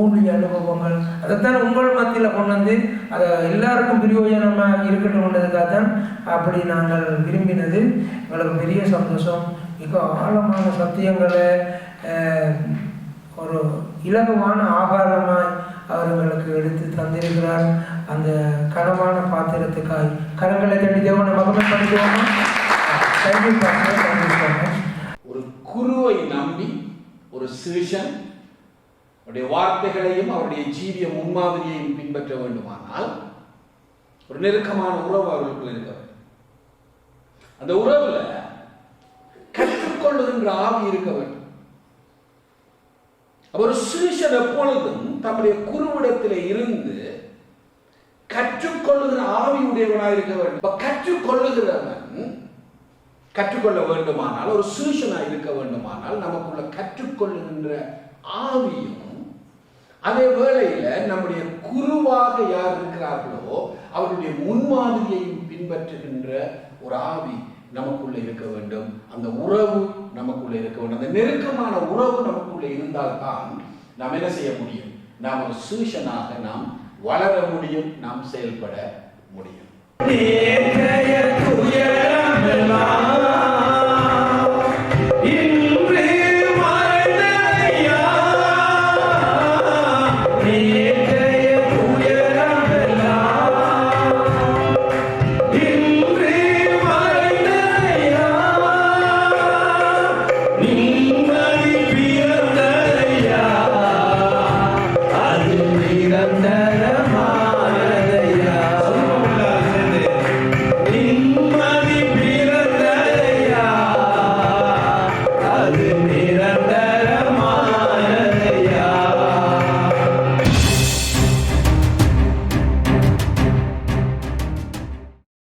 ஊழிய அனுபவங்கள். அதைத்தான் உங்கள் மத்தியில் கொண்டு வந்து அதை எல்லாருக்கும் பிரயோஜனமாக இருக்கட்டும்ன்றதுக்காக தான் அப்படி நாங்கள் விரும்பினது. எங்களுக்கு பெரிய சந்தோஷம். மிக ஆழமான சத்தியங்களை ஒரு இலகுவான ஆகாரமாய் அவர்களுக்கு எடுத்து தந்திருக்கிறார். அந்த கனமான பாத்திரத்துக்காய். கரங்களை தட்டி தேவனை மகமே பண்ணிக்குவோமா ஒரு குருவை நம்பி ஒரு சிறுஷன் அவருடைய வார்த்தைகளையும் அவருடைய ஜீவிய முன்மாதிரியையும் பின்பற்ற வேண்டுமானால் ஒரு நெருக்கமான உறவு அவர்களுக்குள் இருக்க வேண்டும். அந்த உறவுல கற்றுக்கொள்ளுகின்ற ஆவி இருக்க வேண்டும். அவர் ஒரு சிறுஷன் எப்பொழுதும் தம்முடைய குருவிடத்தில் இருந்து கற்றுக்கொள்ளுகிற ஆவி உடையவனாக இருக்க வேண்டும். கற்றுக்கொள்ளுகிறவன் கற்றுக்கொள்ள வேண்டுமானால் ஒரு சிறுஷனாக இருக்க வேண்டுமானால் நமக்குள்ள கற்றுக்கொள்ளுகின்ற ஆவியும் அதே வேளையில நம்முடைய குருவாக யார் இருக்கிறார்களோ அவருடைய முன்மாதிரியையும் பின்பற்றுகின்ற ஒரு ஆவி நமக்குள்ள இருக்க வேண்டும். அந்த உறவு நமக்குள்ள இருக்க வேண்டும். அந்த நெருக்கமான உறவு நமக்குள்ள இருந்தால்தான் நாம் என்ன செய்ய முடியும்? நாம் ஒரு சூஷனாக நாம் வளர முடியும் நாம் செயல்பட முடியும்.